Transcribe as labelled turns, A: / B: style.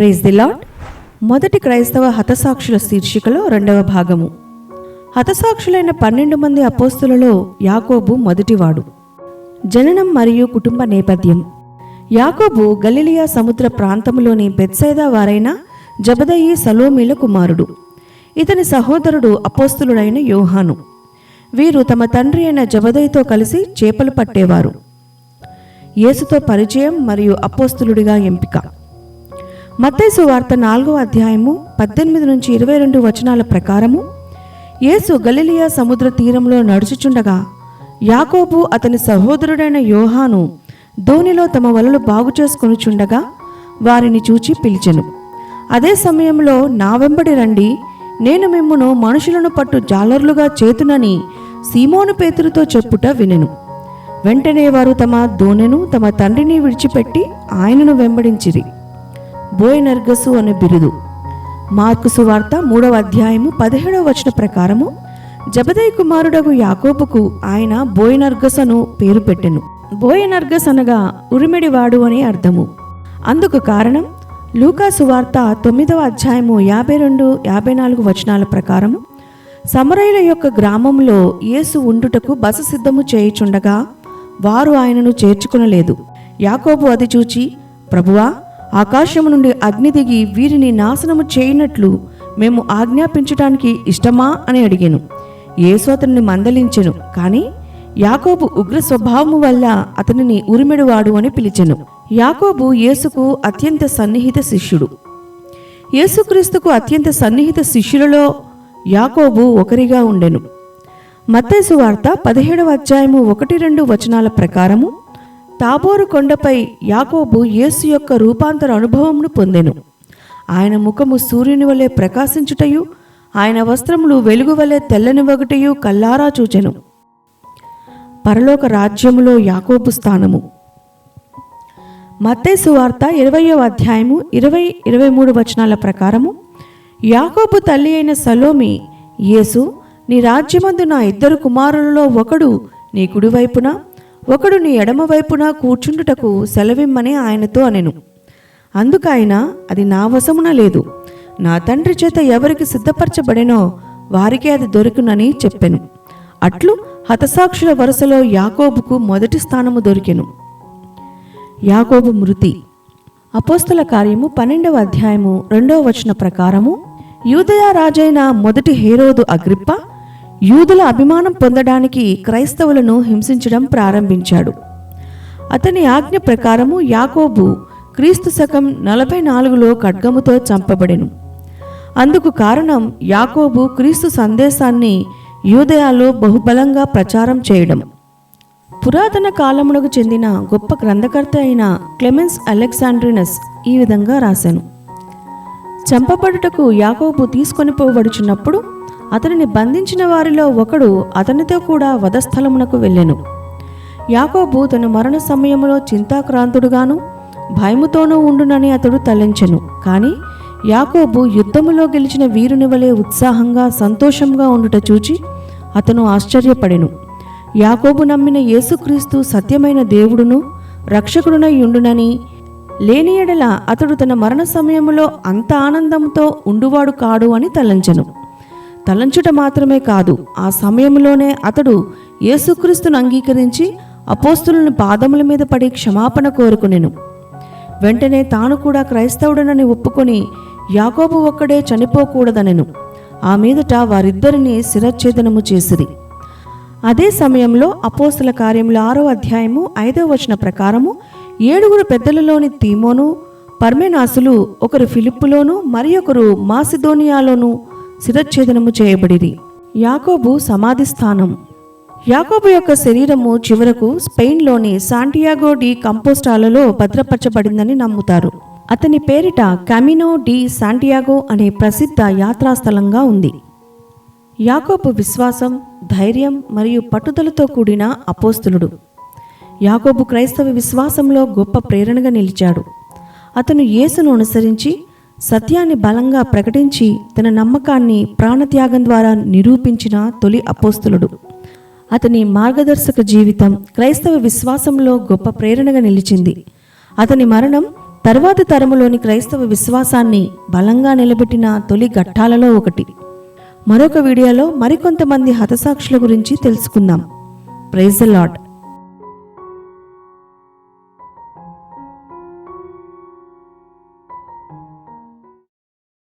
A: Praise the lord మొదటి క్రైస్తవ హతసాక్షుల శీర్షికలో రెండవ భాగము. హతసాక్షులైన పన్నెండు మంది అపోస్తులలో యాకోబు మొదటివాడు. జననం మరియు కుటుంబ నేపథ్యం. యాకోబు గలిలియా సముద్ర ప్రాంతంలోని బెత్సైదా వారైన జబదయి సలోమీల కుమారుడు. ఇతని సహోదరుడు అపోస్తులుడైన యోహాను. వీరు తమ తండ్రి అయిన జబదయితో కలిసి చేపలు పట్టేవారు. యేసుతో పరిచయం మరియు అపోస్తులుడిగా ఎంపిక. మత్తైసు వార్త నాలుగో అధ్యాయము పద్దెనిమిది నుంచి ఇరవై రెండు వచనాల ప్రకారము యేసు గలిలియా సముద్ర తీరంలో నడుచుచుండగా యాకోబు అతని సహోదరుడైన యోహాను ధోనిలో తమ వలలు బాగు చేసుకొనుచుండగా వారిని చూచి పిలిచెను. అదే సమయంలో నా వెంబడి రండి నేను మిమ్మును మనుషులను పట్టు జాలర్లుగా చేతునని సీమోను పేతురుతో చెప్పుట వినెను. వెంటనే వారు తమ దోనెను తమ తండ్రిని విడిచిపెట్టి ఆయనను వెంబడించిరి. బోయనర్గసు అనే బిరుదు. మార్కు సువార్త మూడవ అధ్యాయము పదిహేడవ వచన ప్రకారము జబదయ్ కుమారుడగు యాకోబుకు ఆయన బోయనర్గస్ అను పేరు పెట్టెను. బోయనర్గస్ అనగా ఉరిమిడివాడు అని అర్థము. అందుకు కారణం లూకా సువార్త తొమ్మిదవ అధ్యాయము యాభై రెండు యాభై నాలుగు వచనాల ప్రకారము సమరయుల యొక్క గ్రామంలో యేసు ఉండుటకు బస సిద్ధము చేయుచుండగా వారు ఆయనను చేర్చుకునలేదు. యాకోబు అది చూచి ప్రభువా ఆకాశము నుండి అగ్ని దిగి వీరిని నాశనము చేయనట్లు మేము ఆజ్ఞాపించటానికి ఇష్టమా అని అడిగాను. యేసు అతనిని మందలించెను కానీ యాకోబు ఉగ్ర స్వభావము వల్ల అతనిని ఉరిమెడువాడు అని పిలిచెను. యాకోబు యేసుకు అత్యంత సన్నిహిత శిష్యుడు. యేసుక్రీస్తుకు అత్యంత సన్నిహిత శిష్యులలో యాకోబు ఒకరిగా ఉండెను. మత్తైసు వార్త పదిహేడవ అధ్యాయము ఒకటి రెండు వచనాల ప్రకారము తాబోరు కొండపై యాకోబు యేసు యొక్క రూపాంతర అనుభవమును పొందెను. ఆయన ముఖము సూర్యుని వలె ప్రకాశించుటయు ఆయన వస్త్రములు వెలుగు వలె తెల్లని ఒకటయు కల్లారా చూచెను. పరలోక రాజ్యములో యాకోబు స్థానము. మత్తైసు వార్త ఇరవయో అధ్యాయము ఇరవై ఇరవై మూడు వచనాల ప్రకారము యాకోబు తల్లి అయిన సలోమి యేసు నీ రాజ్యమందు నా ఇద్దరు కుమారులలో ఒకడు నీ కుడివైపున ఒకడు నీ ఎడమవైపున కూర్చుండుటకు సెలవిమ్మని ఆయనతో అనెను. అందుకైన అది నా వశమున లేదు. నా తండ్రి చేత ఎవరికి సిద్ధపరచబడెనో వారికే అది దొరికునని చెప్పెను. అట్లు హతసాక్షుల వరుసలో యాకోబుకు మొదటి స్థానము దొరికెను. యాకోబు మృతి. అపోస్తల కార్యము పన్నెండవ అధ్యాయము రెండవ వచన ప్రకారము యూదయ రాజైన మొదటి హేరోదు అగ్రిప్ప యూదుల అభిమానం పొందడానికి క్రైస్తవులను హింసించడం ప్రారంభించాడు. అతని ఆజ్ఞ ప్రకారము యాకోబు క్రీస్తు శకం నలభై నాలుగులో ఖడ్గముతో చంపబడెను. అందుకు కారణం యాకోబు క్రీస్తు సందేశాన్ని యూదయాలో బహుబలంగా ప్రచారం చేయడం. పురాతన కాలమునకు చెందిన గొప్ప గ్రంథకర్త అయిన క్లెమెన్స్ అలెగ్జాండ్రినస్ ఈ విధంగా రాశాను చంపబడుటకు యాకోబు తీసుకొని పోబడుచున్నప్పుడు అతనిని బంధించిన వారిలో ఒకడు అతనితో కూడా వధస్థలమునకు వెళ్ళెను. యాకోబు తన మరణ సమయంలో చింతాక్రాంతుడుగాను భయముతోనూ ఉండునని అతడు తలంచెను. కానీ యాకోబు యుద్ధములో గెలిచిన వీరుని వలె ఉత్సాహంగా సంతోషంగా ఉండుట చూచి అతను ఆశ్చర్యపడెను. యాకోబు నమ్మిన యేసుక్రీస్తు సత్యమైన దేవుడును రక్షకుడునై ఉండునని లేని ఎడల అతడు తన మరణ సమయంలో అంత ఆనందంతో ఉండువాడు కాడు అని తలంచెను. తలంచుట మాత్రమే కాదు ఆ సమయంలోనే అతడు యేసుక్రీస్తును అంగీకరించి అపోస్తులను పాదముల మీద పడి క్షమాపణ కోరుకునెను. వెంటనే తాను కూడా క్రైస్తవుడనని ఒప్పుకొని యాకోబు ఒక్కడే చనిపోకూడదనెను. ఆ మీదట వారిద్దరిని శిరచ్ఛేదనము చేసిరి. అదే సమయంలో అపోస్తుల కార్యంలో ఆరో అధ్యాయము ఐదవ వచన ప్రకారము ఏడుగురు పెద్దలలోని తీమోను పర్మెనాసులు ఒకరు ఫిలిప్పులోను మరి ఒకరు మాసిదోనియాలోను శిరఛేదనము చేయబడిరి. యాకోబు సమాధి స్థానం. యాకోబు యొక్క శరీరము చివరకు స్పెయిన్లోని శాంటియాగో డి కంపోస్టాలలో భద్రపరచబడిందని నమ్ముతారు. అతని పేరిట కమినో డి శాంటియాగో అనే ప్రసిద్ధ యాత్రాస్థలంగా ఉంది. యాకోబు విశ్వాసం ధైర్యం మరియు పట్టుదలతో కూడిన అపోస్తులుడు. యాకోబు క్రైస్తవ విశ్వాసంలో గొప్ప ప్రేరణగా నిలిచాడు. అతను యేసును అనుసరించి సత్యాన్ని బలంగా ప్రకటించి తన నమ్మకాన్ని ప్రాణత్యాగం ద్వారా నిరూపించిన తొలి అపోస్తులుడు. అతని మార్గదర్శక జీవితం క్రైస్తవ విశ్వాసంలో గొప్ప ప్రేరణగా నిలిచింది. అతని మరణం తర్వాతి తరములోని క్రైస్తవ విశ్వాసాన్ని బలంగా నిలబెట్టిన తొలి ఘట్టాలలో ఒకటి. మరొక వీడియోలో మరికొంతమంది హతసాక్షుల గురించి తెలుసుకుందాం. Praise lot